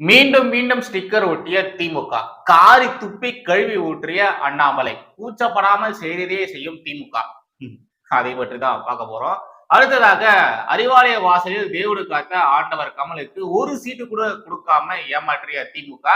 மீண்டும் மீண்டும் ஸ்டிக்கர் ஒட்டிய திமுக. காரி துப்பி கழுவி ஊற்றிய அண்ணாமலை. கூச்சப்படாமல் செய்ததே செய்யும் திமுக. அதை பற்றி தான் பார்க்க போறோம். அடுத்ததாக அறிவாலய வாசலில் தேவடு காத்த ஆண்டவர் கமலுக்கு ஒரு சீட்டு கூட கொடுக்காம ஏமாற்றிய திமுக.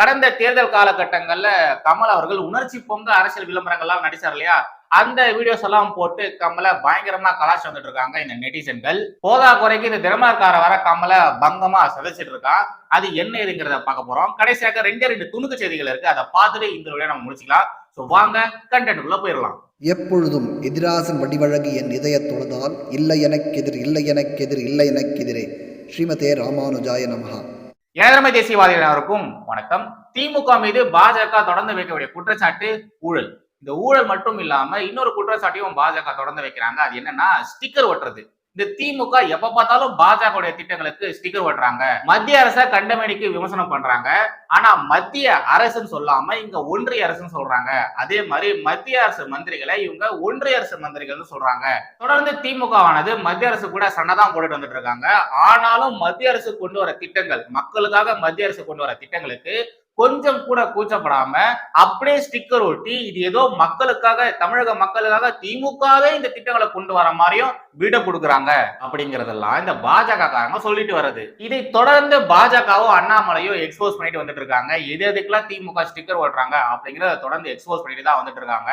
கடந்த தேர்தல் காலகட்டங்கள்ல கமல் அவர்கள் உணர்ச்சி பொங்க அரசியல் விளம்பரங்கள்லாம் நடிச்சார் இல்லையா? அந்த வீடியோஸ் எல்லாம் போட்டு கமலை பயங்கரமா கலாச்சி வந்துட்டு இருக்காங்க இந்த நெட்டிசன்கள் போதா குறைக்கு இந்த தினமரக்கார வர கமலை பங்கமா சதைச்சிட்டு இருக்கான் அது என்ன ஏதுங்கிறத பார்க்க போறோம். கடைசியாக ரெண்டே ரெண்டு துணுக்கு செய்திகள் இருக்கு. அதை பார்த்துட்டு இந்த வீடியோ நம்ம முடிச்சுக்கலாம். ஸோ வாங்க கண்டென்ட்டுக்குள்ள போயிடலாம். எப்பொழுதும் எதிராசன் வடிவழகு என் இதய தொழுதால் இல்லை எனக்கெதிர் இல்லை எனக்கெதிர் இல்லை எனக்கெதிரே. ஸ்ரீமதே ராமானுஜாய நமஹா. ஏழமை தேசியவாதிகளுக்கும் வணக்கம். திமுக மீது பாஜக தொடர்ந்து வைக்க வேண்டிய குற்றச்சாட்டு ஊழல். இந்த ஊழல் மட்டும் இல்லாம இன்னொரு குற்றச்சாட்டையும் பாஜக தொடர்ந்து வைக்கிறாங்க. அது என்னன்னா ஸ்டிக்கர் ஒட்டுறது இந்த திமுக எப்ப பார்த்தாலும் பாஜக திட்டங்களுக்கு ஸ்டிக்கர் ஒட்டுறாங்க மத்திய அரச கண்டமேனிக்கு விமர்சனம் பண்றாங்க. ஆனா மத்திய அரசுன்னு சொல்லாம இங்க ஒன்றிய அரசுன்னு சொல்றாங்க. அதே மாதிரி மத்திய அரசு மந்திரிகளை இவங்க ஒன்றிய அரசு மந்திரிகள்னு சொல்றாங்க. தொடர்ந்து திமுக ஆனது மத்திய அரசு கூட சண்டைதான் போட்டுட்டு வந்துட்டு இருக்காங்க. ஆனாலும் மத்திய அரசு கொண்டு வர திட்டங்கள் மக்களுக்காக மத்திய அரசு கொண்டு வர திட்டங்களுக்கு கொஞ்சம் கூட கூச்சப்படாம அப்படியே ஸ்டிக்கர் ஒட்டி இது ஏதோ மக்களுக்காக தமிழக மக்களுக்காக திமுகவே இந்த திட்டங்களை கொண்டு வர மாதிரியும் வீட கொடுக்குறாங்க அப்படிங்கறதெல்லாம் இந்த பாஜக காரங்க சொல்லிட்டு வர்றது. இதை தொடர்ந்து பாஜகவோ அண்ணாமலையோ எக்ஸ்போஸ் பண்ணிட்டு வந்துட்டு இருக்காங்க. எது எதுக்கெல்லாம் திமுக ஸ்டிக்கர் ஓட்டுறாங்க அப்படிங்கறத தொடர்ந்து எக்ஸ்போஸ் பண்ணிட்டு தான் வந்துட்டு இருக்காங்க.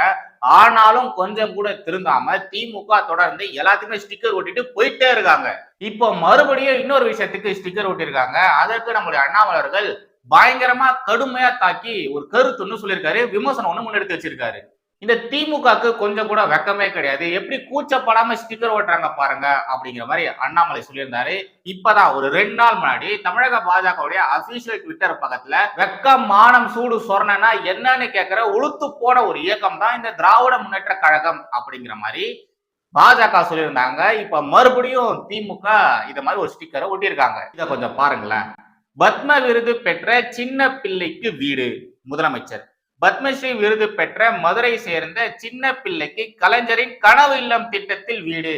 ஆனாலும் கொஞ்சம் கூட திருந்தாம திமுக தொடர்ந்து எல்லாத்தையுமே ஸ்டிக்கர் ஒட்டிட்டு போயிட்டே இருக்காங்க. இப்போ மறுபடியும் இன்னொரு விஷயத்துக்கு ஸ்டிக்கர் ஒட்டியிருக்காங்க அதற்கு நம்முடைய அண்ணாமலர்கள் பயங்கரமா கடுமையா தாக்கி ஒரு கருத்துன்னு சொல்லியிருக்காரு. விமர்சனம் ஒண்ணு முன்னெடுத்து வச்சிருக்காரு. இந்த திமுகக்கு கொஞ்சம் கூட வெக்கமே கிடையாது. எப்படி கூச்சப்படாம ஸ்டிக்கர் ஓட்டுறாங்க பாருங்க அப்படிங்கிற மாதிரி அண்ணாமலை சொல்லியிருந்தாரு. இப்பதான் ஒரு ரெண்டு நாள் முன்னாடி தமிழக பாஜகவுடைய அபிஷியல் ட்விட்டர் பக்கத்துல வெக்கம் மானம் சூடு சொரணனா என்னன்னு கேட்கிற உளுத்து போன ஒரு இயக்கம் தான் இந்த திராவிட முன்னேற்ற கழகம் அப்படிங்கிற மாதிரி பாஜக சொல்லியிருந்தாங்க. இப்ப மறுபடியும் திமுக இத மாதிரி ஒரு ஸ்டிக்கரை ஒட்டியிருக்காங்க. இதை கொஞ்சம் பாருங்களேன். பத்ம விருது பெற்ற சின்ன பிள்ளைக்கு வீடு முதலமைச்சர். பத்மஸ்ரீ விருது பெற்ற மதுரை சேர்ந்த சின்ன பிள்ளைக்கு கலைஞரின் கனவு இல்லம் திட்டத்தில் வீடு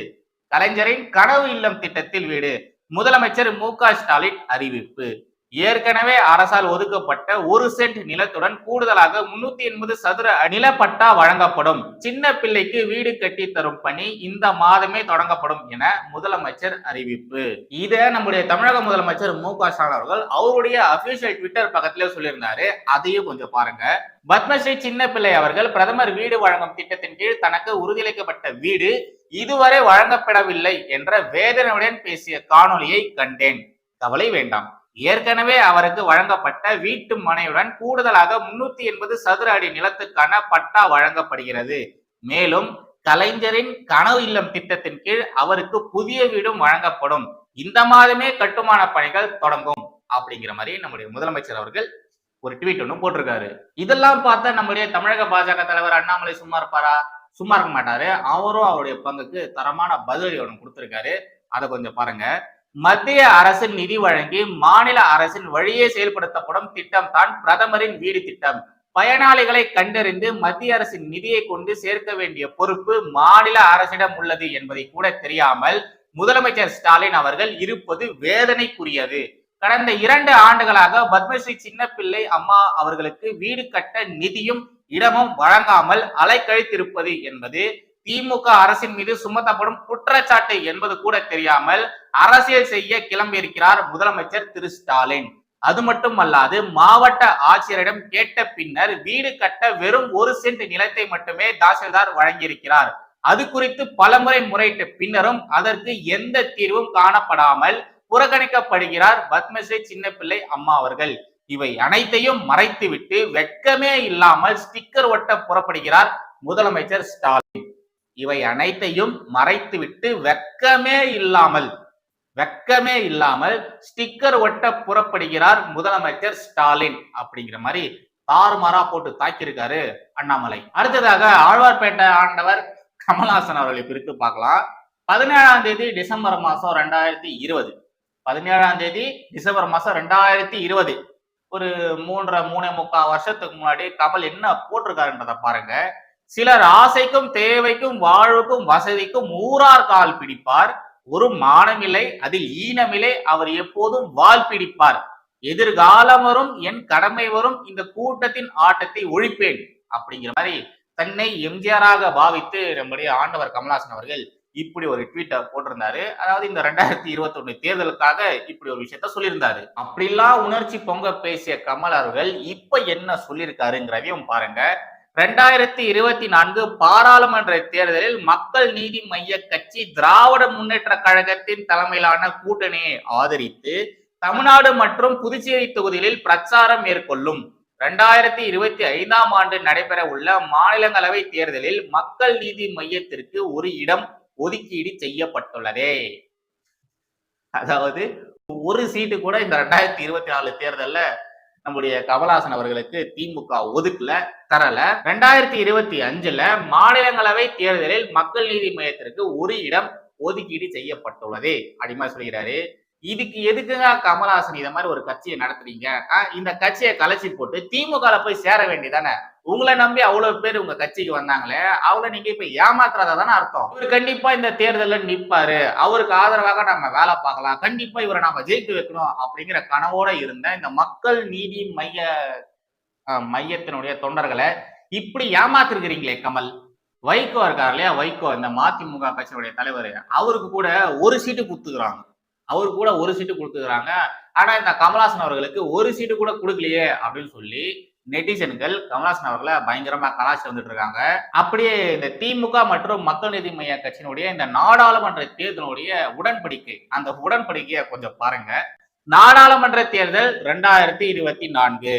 கலைஞரின் கனவு இல்லம் திட்டத்தில் வீடு. முதலமைச்சர் மு க ஸ்டாலின் அறிவிப்பு. ஏற்கனவே அரசால் ஒதுக்கப்பட்ட ஒரு சென்ட் நிலத்துடன் கூடுதலாக முன்னூத்தி எண்பது சதுர நிலப்பட்டா வழங்கப்படும். சின்ன பிள்ளைக்கு வீடு கட்டி தரும் பணி இந்த மாதமே தொடங்கப்படும் என முதலமைச்சர் அறிவிப்பு. இத நம்முடைய தமிழக முதலமைச்சர் மு க ஸ்டாலின் அவர்கள் அவருடைய அபிஷியல் ட்விட்டர் பக்கத்திலே சொல்லியிருந்தாரு. அதையும் கொஞ்சம் பாருங்க. பத்மஸ்ரீ சின்ன பிள்ளை அவர்கள் பிரதமர் வீடு வழங்கும் திட்டத்தின் கீழ் தனக்கு உறுதியளிக்கப்பட்ட வீடு இதுவரை வழங்கப்படவில்லை என்ற வேதனையுடன் பேசிய காணொலியை கண்டேன். கவலை வேண்டாம். ஏற்கனவே அவருக்கு வழங்கப்பட்ட வீட்டு மனையுடன் கூடுதலாக முன்னூத்தி எண்பது சதுர அடி நிலத்துக்கான பட்டா வழங்கப்படுகிறது. மேலும் கலைஞரின் கனவு இல்லம் திட்டத்தின் கீழ் அவருக்கு புதிய வீடும் வழங்கப்படும். இந்த மாதமே கட்டுமான பணிகள் தொடங்கும். அப்படிங்கிற மாதிரி நம்முடைய முதலமைச்சர் அவர்கள் ஒரு ட்வீட் ஒன்று போட்டிருக்காரு. இதெல்லாம் பார்த்தா நம்முடைய தமிழக பாஜக தலைவர் அண்ணாமலை சும்மா இருப்பாரா? சும்மா இருக்க மாட்டாரு. அவரும் அவருடைய பங்குக்கு தரமான பதிலடி ஒன்று கொடுத்துருக்காரு. அதை கொஞ்சம் பாருங்க. மத்திய அரசின் நிதி வழங்கி மாநில அரசின் வழியே செயல்படுத்தப்படும் திட்டம் தான் பிரதமரின் வீடு திட்டம். பயனாளிகளை கண்டறிந்து மத்திய அரசின் நிதியை கொண்டு சேர்க்க வேண்டிய பொறுப்பு மாநில அரசிடம் உள்ளது என்பதை கூட தெரியாமல் முதலமைச்சர் ஸ்டாலின் அவர்கள் இருப்பது வேதனைக்குரியது. கடந்த இரண்டு ஆண்டுகளாக பத்மஸ்ரீ சின்னப்பிள்ளை அம்மா அவர்களுக்கு வீடு கட்ட நிதியும் இடமும் வழங்காமல் அலைக்கழித்திருப்பது என்பது திமுக அரசின் மீது சுமத்தப்படும் குற்றச்சாட்டு என்பது கூட தெரியாமல் அரசியல் செய்ய கிளம்பியிருக்கிறார் முதலமைச்சர் திரு ஸ்டாலின். அது மட்டுமல்லாது மாவட்ட ஆட்சியரிடம் கேட்ட பின்னர் வீடு கட்ட வெறும் ஒரு சென்ட் நிலத்தை மட்டுமே தாசில்தார் வழங்கியிருக்கிறார். அது குறித்து பலமுறை முறையிட்ட பின்னரும் அதற்கு எந்த தீர்வும் காணப்படாமல் புறக்கணிக்கப்படுகிறார் பத்மஸ்ரீ சின்னப்பிள்ளை அம்மா அவர்கள். இவை அனைத்தையும் மறைத்துவிட்டு வெட்கமே இல்லாமல் ஸ்டிக்கர் ஒட்ட புறப்படுகிறார் முதலமைச்சர் ஸ்டாலின். இவை அனைத்தையும் மறைத்துவிட்டு வெட்கமே இல்லாமல் வெட்கமே இல்லாமல் ஸ்டிக்கர் ஒட்ட புறப்படுகிறார் முதலமைச்சர் ஸ்டாலின் அப்படிங்கிற மாதிரி தாறுமாறா போட்டு தாக்கியிருக்காரு அண்ணாமலை. அடுத்ததாக ஆழ்வார்பேட்டை ஆண்டவர் கமல்ஹாசன் அவர்களை பிரித்து பார்க்கலாம். பதினேழாம் தேதி டிசம்பர் மாசம் ரெண்டாயிரத்தி இருபது. பதினேழாம் தேதி டிசம்பர் மாசம் ரெண்டாயிரத்தி இருபது. ஒரு மூன்றரை மூணே முக்கால் வருஷத்துக்கு முன்னாடி கமல் என்ன போட்டிருக்காருன்றத பாருங்க. சிலர் ஆசைக்கும் தேவைக்கும் வாழ்வுக்கும் வசதிக்கும் ஊரார் கால் பிடிப்பார். ஒரு மானமில்லை அதில் ஈனமில்லை அவர் எப்போதும் வால் பிடிப்பார். எதிர்காலம் வரும் என் கடமை வரும் இந்த கூட்டத்தின் ஆட்டத்தை ஒழிப்பேன் அப்படிங்கிற மாதிரி தன்னை எம்ஜிஆராக பாவித்து நம்முடைய ஆண்டவர் கமலாசன் அவர்கள் இப்படி ஒரு ட்வீட்டை போட்டிருந்தாரு. அதாவது இந்த ரெண்டாயிரத்தி இருபத்தி ஒண்ணு தேர்தலுக்காக இப்படி ஒரு விஷயத்த சொல்லியிருந்தாரு. அப்படிலாம் உணர்ச்சி பொங்க பேசிய கமல் அவர்கள் இப்ப என்ன சொல்லியிருக்காருங்கிறதையும் பாருங்க. ரெண்டாயிரத்தி இருபத்தி நான்கு பாராளுமன்ற தேர்தலில் மக்கள் நீதி மைய கட்சி திராவிட முன்னேற்ற கழகத்தின் தலைமையிலான கூட்டணியை ஆதரித்து தமிழ்நாடு மற்றும் புதுச்சேரி தொகுதிகளில் பிரச்சாரம் மேற்கொள்ளும். ரெண்டாயிரத்தி இருபத்தி ஐந்தாம் ஆண்டு நடைபெற உள்ள மாநிலங்களவை தேர்தலில் மக்கள் நீதி மையத்திற்கு ஒரு இடம் ஒதுக்கீடு செய்யப்பட்டுள்ளதே. அதாவது ஒரு சீட்டு கூட இந்த ரெண்டாயிரத்தி இருபத்தி நாலு தேர்தல்ல நம்முடைய கமலாசன் அவர்களுக்கு திமுக ஒதுக்கல தரல. ரெண்டாயிரத்தி இருபத்தி அஞ்சுல மாநிலங்களவை தேர்தலில் மக்கள் நீதி மையத்திற்கு ஒரு இடம் ஒதுக்கீடு செய்யப்பட்டுள்ளது. அப்படிமா சொல்கிறாரு இதுக்கு எதுக்குங்க கமலஹாசன் இத மாதிரி ஒரு கட்சியை நடத்துறீங்க? ஆஹ் இந்த கட்சியை கலைச்சி போட்டு திமுக போய் சேர வேண்டியதானே? உங்களை நம்பி அவ்வளவு பேர் உங்க கட்சிக்கு வந்தாங்களே அவங்கள நீங்க இப்ப ஏமாத்துறதா தானே அர்த்தம்? இவர் கண்டிப்பா இந்த தேர்தலில் நிப்பாரு. அவருக்கு ஆதரவாக நம்ம வேலை பார்க்கலாம். கண்டிப்பா இவரை நாம ஜெயிக்க வைக்கணும் அப்படிங்கிற கனவோட இருந்த இந்த மக்கள் நீதி மைய ஆஹ், மையத்தினுடைய தொண்டர்களை இப்படி ஏமாத்திருக்கிறீங்களே கமல்? வைகோ இருக்கார் இல்லையா? வைகோ இந்த மதிமுக கட்சியினுடைய தலைவர். அவருக்கு கூட ஒரு சீட்டு குத்துக்கிறாங்க அவரு கூட ஒரு சீட்டு கொடுத்துக்கிறாங்க. ஆனா இந்த கமலாசன் அவர்களுக்கு ஒரு சீட்டு கூட கொடுக்கலையே அப்படின்னு சொல்லி நெட்டிசன்கள் கமலாசன் அவர்களை பயங்கரமா கலாச்சி வந்துட்டு இருக்காங்க. அப்படியே இந்த திமுக மற்றும் மக்கள் நீதி மைய கட்சியினுடைய இந்த நாடாளுமன்ற தேர்தலுடைய உடன்படிக்கை அந்த உடன்படிக்கையை கொஞ்சம் பாருங்க. நாடாளுமன்ற தேர்தல் ரெண்டாயிரத்தி இருபத்தி நான்கு.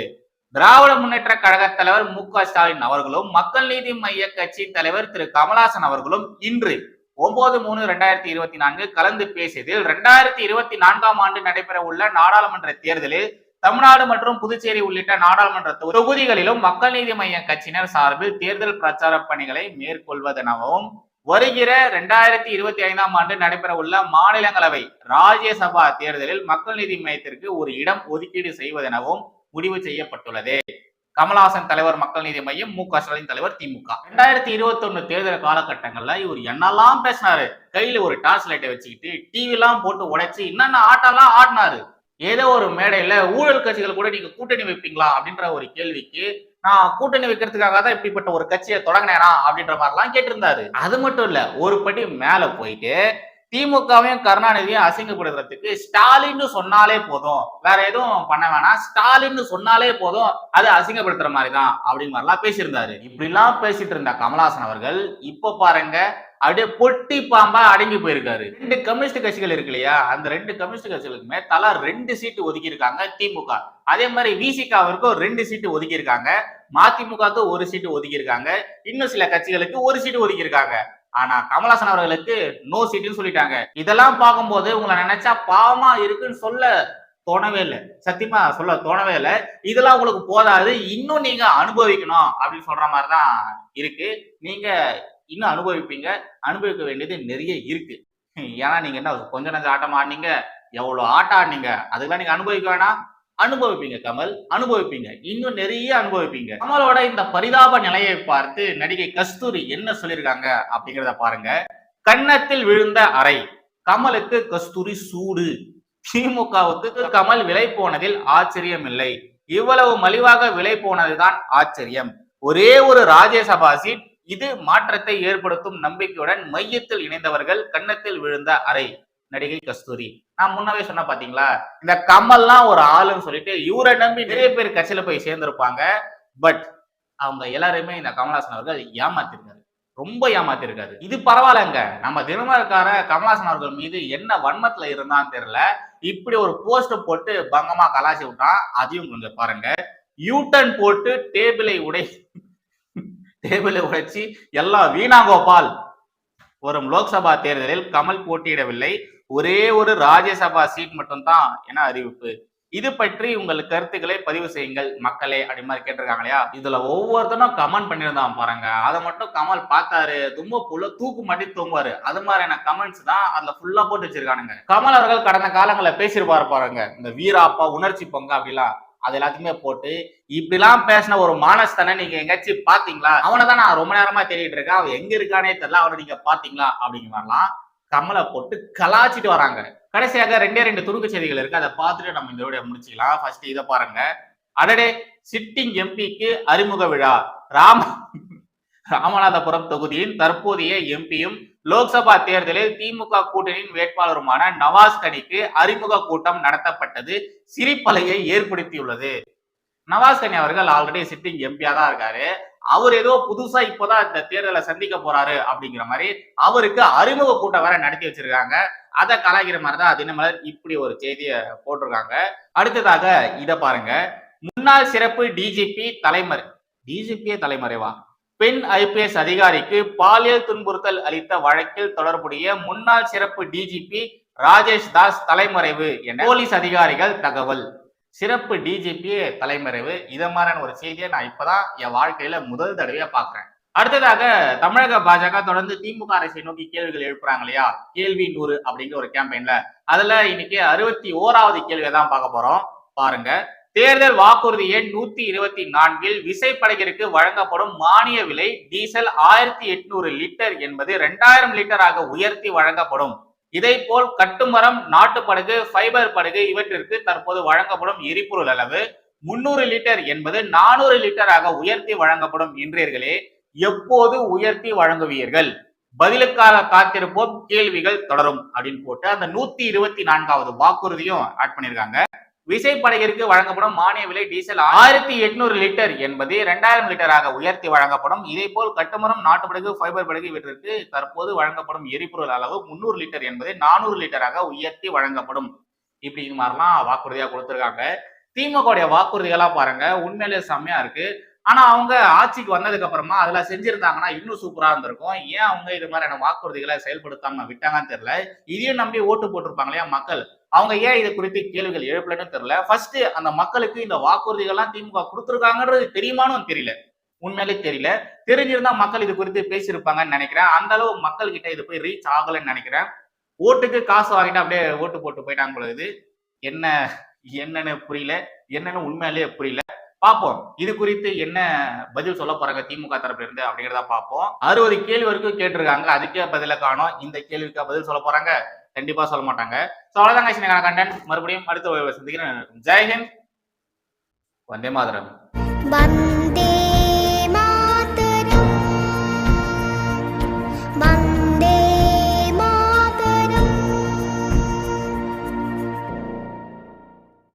திராவிட முன்னேற்ற கழக தலைவர் மு க ஸ்டாலின் அவர்களும் மக்கள் நீதி மைய கட்சி தலைவர் திரு கமலாசன் அவர்களும் இன்று ஒன்பது மூணு ரெண்டாயிரத்தி இருபத்தி நான்கு கலந்து பேசியதில் ரெண்டாயிரத்தி இருபத்தி நான்காம் ஆண்டு நடைபெற உள்ள நாடாளுமன்ற தேர்தலில் தமிழ்நாடு மற்றும் புதுச்சேரி உள்ளிட்ட நாடாளுமன்ற தொகுதிகளிலும் மக்கள் நீதி மைய கட்சியினர் சார்பில் தேர்தல் பிரச்சார பணிகளை மேற்கொள்வதெனவும் வருகிற ரெண்டாயிரத்தி இருபத்தி ஐந்தாம் ஆண்டு நடைபெற உள்ள மாநிலங்களவை ராஜ்யசபா தேர்தலில் மக்கள் நீதி மையத்திற்கு ஒரு இடம் ஒதுக்கீடு செய்வதெனவும் முடிவு செய்யப்பட்டுள்ளது. கமலஹாசன் தலைவர் மக்கள் நீதி மையம் மு க ஸ்டாலின் தலைவர் திமுக. ரெண்டாயிரத்தி இருபத்தி ஒண்ணு தேர்தல் காலகட்டங்கள்ல இவர் என்னெல்லாம் பேசினாரு? கையில ஒரு டார்ச் லைட்டை வச்சுக்கிட்டு டிவி எல்லாம் போட்டு உடைச்சு என்னென்ன ஆட்டம்லாம் ஆடினாரு? ஏதோ ஒரு மேடையில ஊழல் கட்சிகள் கூட நீங்க கூட்டணி வைப்பீங்களா? அப்படின்ற ஒரு கேள்விக்கு நான் கூட்டணி வைக்கிறதுக்காக தான் இப்படிப்பட்ட ஒரு கட்சியை தொடங்கினேனா? அப்படின்ற மாதிரிலாம் கேட்டிருந்தாரு. அது மட்டும் இல்ல ஒரு படி மேல போயிட்டு திமுகவையும் கருணாநிதியும் அசிங்கப்படுத்துறதுக்கு ஸ்டாலின்னு சொன்னாலே போதும். வேற எதுவும் பண்ண வேணாம். ஸ்டாலின்னு சொன்னாலே போதும். அது அசிங்கப்படுத்துற மாதிரி தான் அப்படின்னு மாதிரிலாம் பேசியிருந்தாரு. இப்படிலாம் பேசிட்டு இருந்த கமலாசன் அவர்கள் இப்ப பாருங்க அப்படியே பொட்டி பாம்பா அடங்கி போயிருக்காரு. ரெண்டு கம்யூனிஸ்ட் கட்சிகள் இருக்கு இல்லையா? அந்த ரெண்டு கம்யூனிஸ்ட் கட்சிகளுக்குமே தலா ரெண்டு சீட்டு ஒதுக்கி இருக்காங்க திமுக. அதே மாதிரி விசிகாவிற்கும் ரெண்டு சீட்டு ஒதுக்கி இருக்காங்க மதிமுகவுக்கு ஒரு சீட்டு ஒதுக்கி இருக்காங்க இன்னும் சில கட்சிகளுக்கு ஒரு சீட்டு ஒதுக்கி இருக்காங்க ஆனா கமலாசன் அவர்களுக்கு நோ சீட்டுன்னு சொல்லிட்டாங்க. இதெல்லாம் பார்க்கும்போது உங்களை நினைச்சா பாவமா இருக்குன்னு சொல்ல தோணவே இல்லை. சத்தியமா சொல்ல தோணவே இல்லை. இதெல்லாம் உங்களுக்கு போதாது. இன்னும் நீங்க அனுபவிக்கணும் அப்படின்னு சொல்ற மாதிரி தான் இருக்கு. நீங்க இன்னும் அனுபவிப்பீங்க. அனுபவிக்க வேண்டியது நிறைய இருக்கு. ஏன்னா நீங்க என்ன கொஞ்ச நஞ்ச ஆட்டம் ஆடினீங்க? எவ்வளவு ஆட்டம் ஆடினீங்க? அதுக்கெல்லாம் நீங்க அனுபவிக்க வேணாம். அனுபவிப்பீங்க கமல் அனுபவிப்பீங்க. இன்னும் நிறைய அனுபவிப்பீங்க. கமலோட இந்த பரிதாப நிலையை பார்த்து நடிகை கஸ்தூரி என்ன சொல்லியிருக்காங்க அப்படிங்கிறத பாருங்க. கன்னத்தில் விழுந்த அறை கமலுக்கு கஸ்தூரி சூடு. திமுகவுக்கு கமல் விலை போனதில் ஆச்சரியம் இல்லை இவ்வளவு மலிவாக விலை போனதுதான் ஆச்சரியம். ஒரே ஒரு ராஜ்யசபா சீட் இது மாற்றத்தை ஏற்படுத்தும் நம்பிக்கையுடன் மையத்தில் இணைந்தவர்கள் கன்னத்தில் விழுந்த அறை. நடிகை கஸ்தூரி. நான் முன்னவே சொன்ன பாத்தீங்களா? இந்த கமல்லாம் ஒரு ஆளுன்னு சொல்லிட்டு இவரை நம்பி நிறைய பேர் கட்சியில போய் சேர்ந்திருப்பாங்க. பட் அவங்க எல்லாருமே இந்த கமலஹாசன் அவர்கள் ஏமாத்திருக்காரு. ரொம்ப ஏமாத்திருக்காரு. இது பரவாயில்லங்க. நம்ம தினமரக்கார கமலஹாசன் அவர்கள் மீது என்ன வன்மத்துல இருந்தான்னு தெரியல. இப்படி ஒரு போஸ்ட் போட்டு பங்கமா கலாச்சி விட்டான். அதையும் கொஞ்சம் பாருங்க. யூட்டன் போட்டு டேபிளை உடை டேபிளை உடைச்சி எல்லாம் வீணாகோபால். வரும் லோக்சபா தேர்தலில் கமல் போட்டியிடவில்லை. ஒரே ஒரு ராஜ்யசபா சீட் மட்டும்தான் என அறிவிப்பு. இது பற்றி உங்கள் கருத்துக்களை பதிவு செய்யுங்கள். மக்களே அப்படி மாதிரி கேட்டிருக்காங்க இல்லையா? இதுல ஒவ்வொருத்தனும் கமெண்ட் பண்ணியிருந்தான் பாருங்க. அதை மட்டும் கமல் பார்த்தாரு. தும்ப புள்ள தூக்கு மாட்டி தூங்குவாரு. அது மாதிரியான கமெண்ட்ஸ் தான் அதுல ஃபுல்லா போட்டு வச்சிருக்கானுங்க. கமல் அவர்கள் கடந்த காலங்களில் பேசியிருப்பாரு பாருங்க. இந்த வீராப்பா உணர்ச்சி பொங்க அப்படிலாம். அது எல்லாத்தையுமே போட்டு இப்படிலாம் பேசின ஒரு மானஸ்தனை நீங்க எங்கேயாச்சும் பாத்தீங்களா அவனை தான் நான் ரொம்ப நேரமா தேடிட்டு இருக்கேன். அவன் எங்க இருக்கானே தெரியல. அவனை நீங்க பாத்தீங்களா அப்படிங்கிற கமலை போட்டு கலாச்சிட்டு வராங்க. கடைசியாக ரெண்டே ரெண்டு துருக்கு செய்திகள் இருக்கு. அதை பார்த்துட்டு நம்ம இந்த வீடியோ முடிச்சுக்கலாம். ஃபர்ஸ்ட் இதை பாருங்க. அடடே சிட்டிங் எம்பிக்கு அறிமுக விழா. ராம ராமநாதபுரம் தொகுதியின் தற்போதைய எம்பியும் லோக்சபா தேர்தலில் திமுக கூட்டணியின் வேட்பாளருமான நவாஸ் கனிக்கு அறிமுக கூட்டம் நடத்தப்பட்டது. சிரிப்பலையை ஏற்படுத்தியுள்ளது. நவாஸ் கனி அவர்கள் ஆல்ரெடி சிட்டிங் எம்பியா தான் இருக்காரு. அவர் ஏதோ புதுசா இப்போதான் இந்த தேர்தலை சந்திக்க போறாரு அப்படிங்கிற மாதிரி அவருக்கு அறிமுக கூட்டம் வேற நடத்தி வச்சிருக்காங்க. அதை கலாய்க்கிற மாதிரி தான் தினமலர் இப்படி ஒரு செய்தியை போட்டிருக்காங்க. அடுத்ததாக இதை பாருங்க. முன்னாள் சிறப்பு டிஜிபி தலைமறை. டிஜிபியே தலைமறைவா? பெண் ஐபிஎஸ் அதிகாரிக்கு பாலியல் துன்புறுத்தல் அளித்த வழக்கில் தொடர்புடைய முன்னாள் சிறப்பு டிஜிபி ராஜேஷ் தாஸ் தலைமறைவு என போலீஸ் அதிகாரிகள் தகவல். சிறப்பு டிஜிபி தலைமறைவு. இதை மாதிரியான ஒரு செய்தியை நான் இப்பதான் என் வாழ்க்கையில முதல் தடவையா பாக்குறேன். அடுத்ததாக தமிழக பாஜக தொடர்ந்து திமுக அரசை நோக்கி கேள்விகள் எழுப்புறாங்க இல்லையா? கேள்வி நூறு அப்படிங்கிற ஒரு கேம்பெயின்ல அதுல இன்னைக்கு அறுபத்தி ஓராவது கேள்வியை தான் பார்க்க போறோம். பாருங்க. தேர்தல் வாக்குறுதி எண் நூத்தி இருபத்தி நான்கில் விசைப்படகிற்கு வழங்கப்படும் மானிய விலை டீசல் ஆயிரத்தி எட்நூறு லிட்டர் என்பது ரெண்டாயிரம் லிட்டராக உயர்த்தி வழங்கப்படும். இதை போல் கட்டுமரம் நாட்டு படகு ஃபைபர் படகு இவற்றிற்கு தற்போது வழங்கப்படும் எரிபொருள் அளவு முன்னூறு லிட்டர் என்பது நானூறு லிட்டராக உயர்த்தி வழங்கப்படும் என்றீர்களே. எப்போது உயர்த்தி வழங்குவீர்கள்? பதிலுக்காக காத்திருப்போம் கேள்விகள் தொடரும் அப்படின்னு போட்டு அந்த நூத்தி இருபத்தி நான்காவது வாக்குறுதியும் ஆட் பண்ணியிருக்காங்க விசைப்படகிற்கு வழங்கப்படும் மானிய விலை டீசல் ஆயிரத்தி எட்நூறு லிட்டர் என்பது இரண்டாயிரம் லிட்டராக உயர்த்தி வழங்கப்படும். இதே போல் கட்டுமரம் நாட்டு படகு ஃபைபர் படகு இவற்றிற்கு தற்போது வழங்கப்படும் எரிபொருள் அளவு முன்னூறு லிட்டர் என்பது நானூறு லிட்டராக உயர்த்தி வழங்கப்படும். இப்படி இது மாதிரிலாம் வாக்குறுதியா கொடுத்துருக்காங்க. திமுகவுடைய வாக்குறுதிகளா பாருங்க உண்மையிலே செம்மையா இருக்கு. ஆனா அவங்க ஆட்சிக்கு வந்ததுக்கு அப்புறமா அதெல்லாம் செஞ்சிருந்தாங்கன்னா இன்னும் சூப்பரா இருந்திருக்கும். ஏன் அவங்க இது மாதிரியான வாக்குறுதிகளை செயல்படுத்தாம விட்டாங்கன்னு தெரியல. இதையும் நம்பி ஓட்டு போட்டிருப்பாங்க இல்லையா மக்கள்? அவங்க ஏன் இது குறித்து கேள்விகள் எழுப்பலன்னு தெரியல. ஃபர்ஸ்ட் அந்த மக்களுக்கு இந்த வாக்குறுதிகள்லாம் திமுக கொடுத்துருக்காங்கன்றது தெரியுமான்னு தெரியல. உண்மையிலே தெரியல. தெரிஞ்சிருந்தா மக்கள் இது குறித்து பேசியிருப்பாங்கன்னு நினைக்கிறேன். அந்த அளவு மக்கள் கிட்ட இது போய் ரீச் ஆகலைன்னு நினைக்கிறேன். ஓட்டுக்கு காசு வாங்கிட்டு அப்படியே ஓட்டு போட்டு போயிட்டாங்க பொழுது என்ன என்னன்னு புரியல. என்னன்னு உண்மையிலேயே புரியல. பார்ப்போம். இது குறித்து என்ன பதில் சொல்ல போறாங்க திமுக தரப்புல இருந்து அப்படிங்கிறத பார்ப்போம். அறுபது கேள்வி வரைக்கும் கேட்டிருக்காங்க. அதுக்கே பதில காணும். இந்த கேள்விக்கு பதில் சொல்ல போறாங்க? கண்டிப்பா சொல்ல மாட்டாங்க. ஸோ அவ்வளவுதான் கட்சி கண்டென்ட் மறுபடியும் அடுத்த சந்திக்கிறேன். ஜெய்ஹிந்த் வந்தே மாதரம்.